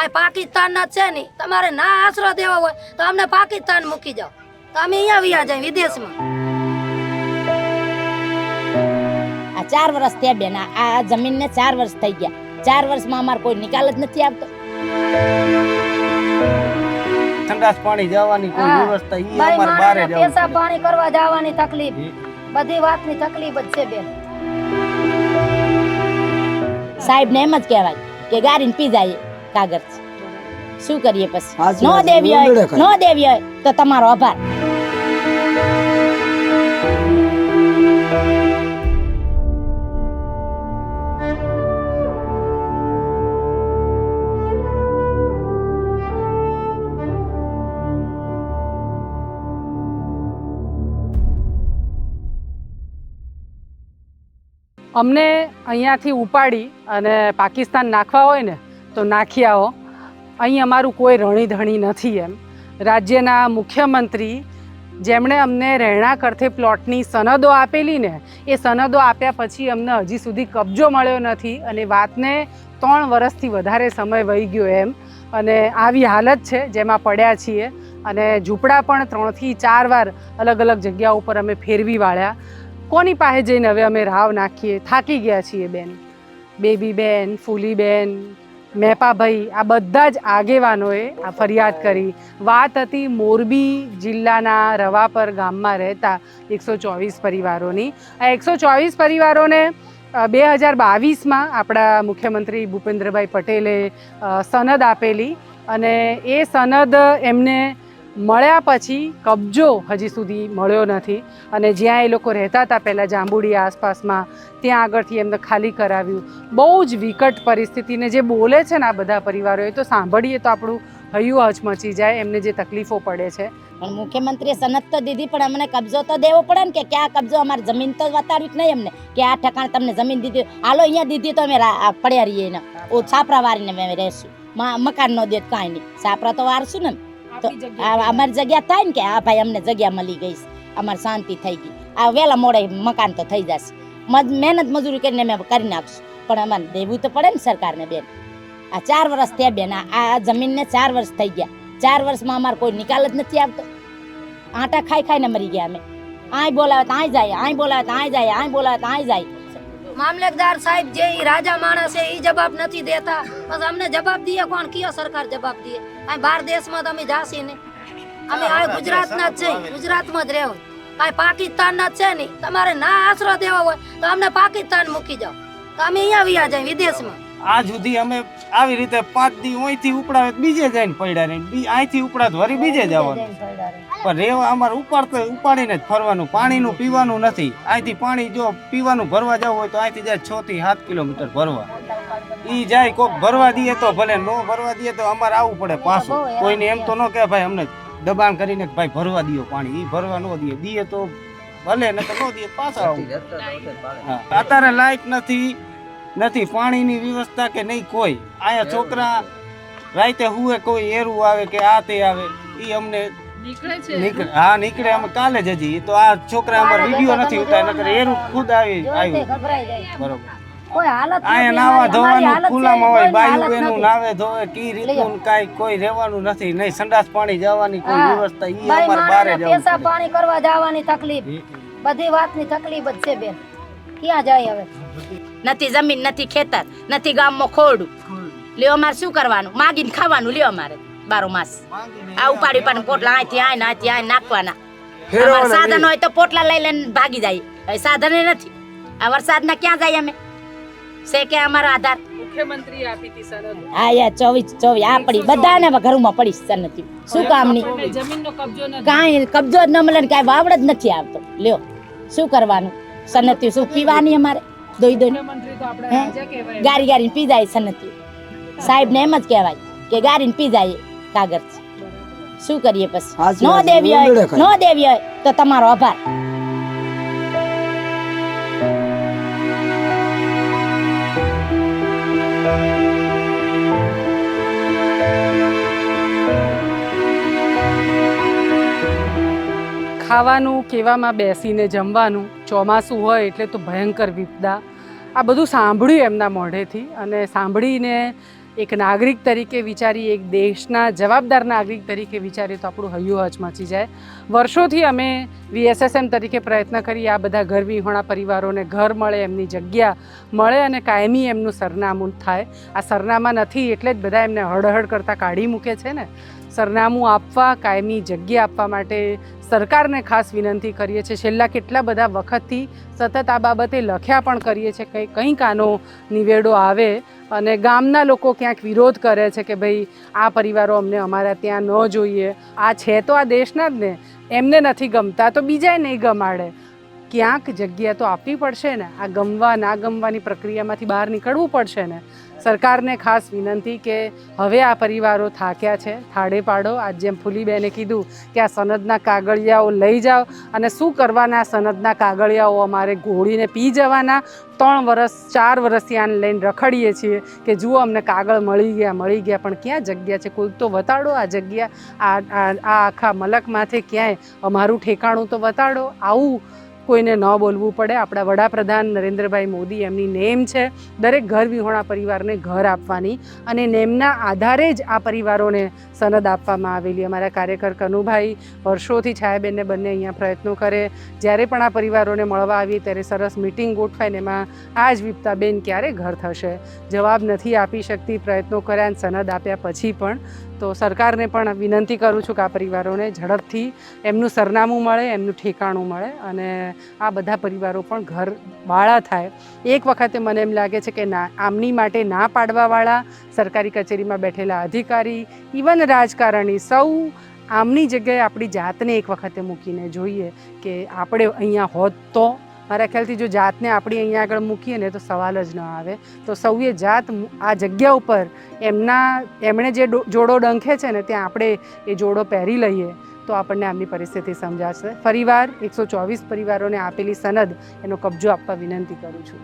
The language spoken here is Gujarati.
આ પાકિસ્તાન ના છે નહીં તમારે ના આશરો દેવો હોય તો અમને પાકિસ્તાન મૂકી જાઓ. તો અમે અહીંયા વ્યા જાય વિદેશમાં. આ ચાર વર્ષ થયા બેન આ- જમીનને ચાર વર્ષ થઈ ગયા. ચાર વર્ષમાં અમારે કોઈ નિકાલ જ નથી આવતો. સંડાસ પાણી જવાની કોઈ વ્યવસ્થા ઈ અમાર બારે માણસને પૈસા પાણી કરવા જવાની તકલીફ. બધી વાતની તકલીફ જ છે બેન. સાહેબ ને એમ જ કહેવાય કે ગારીને પી જાય. કાગળ શું કરીએ પછી? નો દેવી હોય નો દેવી હોય તો તમારો આભાર. અમને અહીંયાથી ઉપાડી અને પાકિસ્તાન નાખવા હોય ને તો નાખી આવો. અહીં અમારું કોઈ રણીધણી નથી એમ. રાજ્યના મુખ્યમંત્રી જેમણે અમને રહેણાંક અર્થે પ્લોટની સનદો આપેલી ને, એ સનદો આપ્યા પછી અમને હજી સુધી કબજો મળ્યો નથી અને વાતને ત્રણ વર્ષથી વધારે સમય વહી ગયો એમ. અને આવી હાલત છે જેમાં પડ્યા છીએ અને ઝૂંપડા પણ ત્રણથી ચાર વાર અલગ અલગ જગ્યા ઉપર અમે ફેરવી વાળ્યા. કોની પાસે જઈને હવે અમે રાવ નાખીએ? થાકી ગયા છીએ બેન. બેબી બેન, ફૂલી બેન મેપાભાઈ, આ બધા જ આગેવાનોએ આ ફરિયાદ કરી. વાત હતી મોરબી જિલ્લાના રવાપર ગામમાં રહેતા એકસો ચોવીસ પરિવારોની. આ એકસો ચોવીસ પરિવારોને બે હજાર બાવીસમાં આપણા મુખ્યમંત્રી ભૂપેન્દ્રભાઈ પટેલે સનદ આપેલી અને એ સનદ એમને મળ્યા પછી કબજો હજી સુધી મળ્યો નથી. અને જ્યાં એ લોકો રહેતા હતા પહેલાં જાંબુડી આસપાસમાં, ત્યાં આગળથી એમને ખાલી કરાવ્યું. બહુ જ વિકટ પરિસ્થિતિને જે બોલે છે ને આ બધા પરિવારો, એ તો સાંભળીએ તો આપણું હૈયું હચમચી જાય, એમને જે તકલીફો પડે છે. પણ મુખ્યમંત્રીએ સનદ તો દીધી, પણ અમને કબજો તો દેવો પડે ને કે ક્યાં કબજો, અમારી જમીન તો બતાડવી જ નહીં અમને. કે આ ઠકાણે તમને જમીન દીધી, હાલો અહીંયા દીધી તો અમે પડ્યા રહીએ ને છાપરા વારીને અમે રહેશું. મકાન નો દે કાંઈ નહીં. છાપરા તો વારશું ને. તો અમારી જગ્યા થાય ને કે આ ભાઈ અમને જગ્યા મળી ગઈ અમારે શાંતિ થઈ ગઈ. આ વહેલા મોડે મકાન તો થઈ જશે. મહેનત મજૂરી કરીને મેં કરી નાખશું. પણ અમારે દેવું તો પડે ને સરકારને બેન. આ ચાર વર્ષ થયા બેન. આ આ જમીનને ચાર વર્ષ થઈ ગયા. ચાર વર્ષમાં અમારે કોઈ નિકાલ જ નથી આવતો. આટા ખાઈ ખાઈને મરી ગયા અમે. આય બોલાવે તો આય જાય આય બોલાવે તો આય જાય આય બોલાવે તો આય જાય. મામલતદાર સાહેબ જે રાજા માણસ છે એ જવાબ નથી દેતા. બસ અમને જવાબ દઈએ કોણ? કયો સરકાર જવાબ દે આ બહાર દેશમાં તો અમે જાસી ને. અમે આ ગુજરાતના જ છે ગુજરાતમાં જ રહેવું. આ પાકિસ્તાનના જ છે નહીં. તમારે ના આશરો દેવો હોય તો અમને પાકિસ્તાન મૂકી જાઓ. તો અમે અહીંયા વ્યા જાય વિદેશમાં. આ સુધી અમે આવી રીતે પાંચ દી અહીંથી ઉપડાવે બીજે જઈને પડ્યા રહે બી અહીંથી ઉપડાત વરી વળી બીજે જવાનું. પણ રેવા અમારે ઉપાડતો ઉપાડીને જ ફરવાનું પાણીનું પીવાનું નથી. અહીંથી પાણી જો પીવાનું ભરવા જવું હોય તો અહીંથી જાય છ થી સાત કિલોમીટર ભરવા. ઈ જાય કોક ભરવા દઈએ તો ભલે નો ભરવા દઈએ તો અમારે આવવું પડે પાછું. કોઈને એમ તો ન કે ભાઈ અમને દબાણ કરીને કે ભાઈ ભરવા દો પાણી ઈ ભરવા ન દઈએ. દઈએ તો ભલે ન તો ન દઈએ પાછા આવું. હા. અત્યારે લાઈટ નથી. નથી પાણીની વ્યવસ્થા કે નહીં કોઈ. આયા છોકરા રાતે હુએ કોઈ એરું આવે કે આ તે આવે એ અમને નીકળે હા નીકળે અમે કાલે જ હજી. ઈ તો આ છોકરા અમારે વીડિયો નથી ઉતાર નકર એરું ખુદ આવી આવ્યું. બરોબર. અહીંયા નાવા ધોવાનું ખુલ્લામાં હોય બાયું એનું નાવે ધોવે કી રીતનું કાંઈ કોઈ રહેવાનું નથી નહીં સંડાસ પાણી જવાની કોઈ વ્યવસ્થા ઈ અમારે બારે જવું પાણી કરવા જવાની તકલીફ. બધી વાતની તકલીફ જ છે બેન. ક્યાં જાય હવે? નથી જમીન નથી ખેતર નથી ગામમાં ખોરડું. લ્યો અમારે શું કરવાનું? માગીને ખાવાનું લ્યો અમારે બારો માસ. આ ઉપાડી ઉપાડી પોટલા અહીંથી આય ને અહીંથી આય નાખવાના. સાધન હોય તો પોટલા લઈ લઈને ભાગી જાય. સાધન નથી. આ વરસાદના ક્યાં જાય અમે? છે કે અમારો આધાર? મુખ્યમંત્રી આપી હતી સનદ હા યા ચોવીસ ચોવીસ આ પડી. બધાને ઘરમાં પડી છે શું કામની? જમીનનો કબજો કાંઈ કબજો જ ન મળે ને કાંઈ વાવડ જ નથી આવતો. લ્યો શું કરવાનું? સનતી શું પીવાની અમારે? દોઈ દોઈ. ગારી ગારીને પી જાય સનતી સાહેબ ને એમ જ કહેવાય કે ગારીને પી જાય કાગળ શું કરીએ પછી? નો દેવી હોય નો દેવી હોય તો તમારો આભાર. ખાવાનું કેવામાં બેસીને જમવાનું ચોમાસું હોય એટલે તો ભયંકર વિપદા. આ બધું સાંભળ્યું એમના મોઢેથી અને સાંભળીને એક નાગરિક તરીકે વિચારી, એક દેશના જવાબદાર નાગરિક તરીકે વિચારીએ તો આપણું હૈયું હચમચી જાય. વર્ષોથી અમે વીએસએસએમ તરીકે પ્રયત્ન કરી, આ બધા ઘર વિહોણા પરિવારોને ઘર મળે, એમની જગ્યા મળે અને કાયમી એમનું સરનામું થાય. આ સરનામા નથી એટલે જ બધા એમને હળહળ કરતાં કાઢી મૂકે છે ને. સરનામું આપવા, કાયમી જગ્યા આપવા માટે સરકારને ખાસ વિનંતી કરીએ છીએ. છેલ્લા કેટલા બધા વખતથી સતત આ બાબતે લખ્યા પણ કરીએ છીએ કંઈ કંઈક આનો નિવેડો આવે અને ગામના લોકો ક્યાંક વિરોધ કરે છે કે ભાઈ આ પરિવારો અમને અમારા ત્યાં ન જોઈએ. આ છે તો આ દેશના જ ને. એમને નથી ગમતા તો બીજાએ નહીં ગમાડે. ક્યાંક જગ્યા તો આપવી પડશે ને. આ ગમવા, ના ગમવાની પ્રક્રિયામાંથી બહાર નીકળવું પડશે ને. સરકારને ખાસ વિનંતી કે હવે આ પરિવારો થાક્યા છે. થાળે પાડો. આજ જેમ ફૂલીબેને કીધું કે આ સનદના કાગળિયાઓ લઈ જાઓ અને શું કરવાના સનદના કાગળિયાઓ અમારે ઘોળીને પી જવાના? ત્રણ વર્ષ ચાર વર્ષથી આને લઈને રખડીએ છીએ કે જુઓ અમને કાગળ મળી ગયા મળી ગયા. પણ ક્યાં જગ્યા છે? કોઈક તો વતાડો આ જગ્યા. આ આ આખા મલકમાંથી ક્યાંય અમારું ઠેકાણું તો વતાડો. આવું કોઈને ન બોલવું પડે. આપણા વડાપ્રધાન નરેન્દ્રભાઈ મોદી એમની નેમ છે. દરેક ઘર વિહોણા પરિવારને ઘર આપવાની અને નેમના આધારે જ આ પરિવારોને સનદ આપવામાં આવેલી. અમારા કાર્યકર કનુભાઈ વર્ષોથી છાયાબેનને બંને અહીંયા પ્રયત્નો કરે. જ્યારે પણ આ પરિવારોને મળવા આવીએ ત્યારે સરસ મિટિંગ ગોઠવાય ને એમાં આ જ વિપતાબેન ક્યારે ઘર થશે? જવાબ નથી આપી શકતી. પ્રયત્નો કર્યા અને સનદ આપ્યા પછી પણ તો સરકારને પણ વિનંતી કરું છું કે આ પરિવારોને ઝડપથી એમનું સરનામું મળે, એમનું ઠેકાણું મળે અને આ બધા પરિવારો પણ ઘર બાળા થાય. એક વખતે મને એમ લાગે છે કે ના, આમની માટે ના પાડવાવાળા સરકારી કચેરીમાં બેઠેલા અધિકારી ઇવન રાજકારણી, સૌ આમની જગ્યાએ આપણી જાતને એક વખતે મૂકીને જોઈએ કે આપણે અહીંયા હોત તો મારા ખ્યાલથી જો જાતને આપણે અહીંયા આગળ મૂકીએ ને તો સવાલ જ ન આવે. તો સૌએ જાત આ જગ્યા ઉપર એમના, એમણે જે જોડો ડંખે છે ને ત્યાં આપણે એ જોડો પહેરી લઈએ, તો આપણને આમની પરિસ્થિતિ સમજાશે. ફરીવાર એકસો ચોવીસ પરિવારોને આપેલી સનદ એનો કબજો આપવા વિનંતી કરું છું.